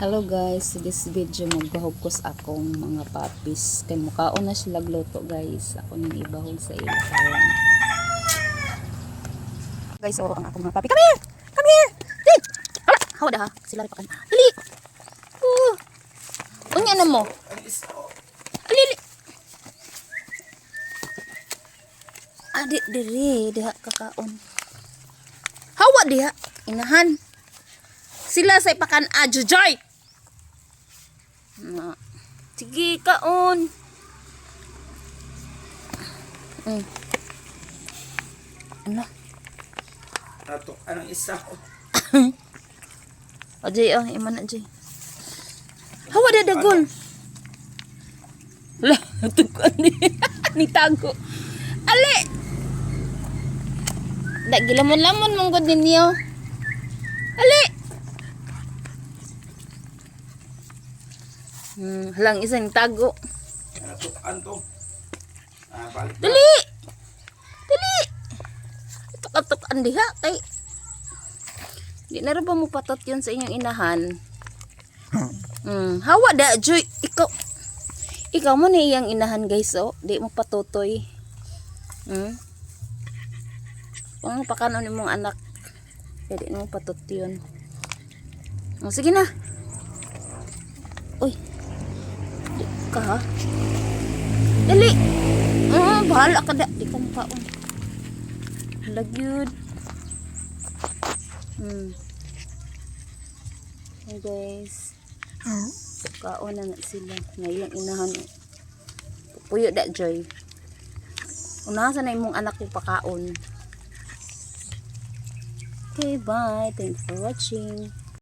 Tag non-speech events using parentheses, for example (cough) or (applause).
Hello guys, this video magbahugkos akong mga papis. Kay mukaon na sila gluto guys. Ako nang ibahog sa ilawan. Guys, oro ang akong mga papi. Come here! Come here! Dili! Hala! Hawa da ha. Sila rin pa kan. Dili! Uh. Unya na mo. Alili! Adi, diri, diha kakaon. Hawa diha. Inahan. Sila sa ipakan adjo joy. Na. Sige, kaon. Mm. Ano? Tatok anong isa (coughs) (laughs) ko. O, Jay, oh, iman na, Jay. Hawa da dagol. La, tukuan ni. (laughs) ni tago. Ali! Da, gilamon-lamon mong god ninyo. Ali! Hmm, halang isa ni tago. Natukan to. Ah, balik na. Dali! Dali! Tuk-tuk-an diha kay Di na rin ba mo patot yun sa inyong inahan? Hmm, hawa da, Joy. Ikaw, ikaw mo na iyang inahan, guys, oh. Di mo patutoy. Hmm? Kung pakanon ni mong anak, pwede mo patot yun. Oh, sige na. Uy. Di ka, ha? Dali! Ah, bahala ka da. Di ka makaon. Halagyud. Hmm. Hey guys. Kaon na na sila. Ngayong inahan. Puyo da joy. Unahan na imong anak yung pakaon. Okay, bye. Thanks for watching.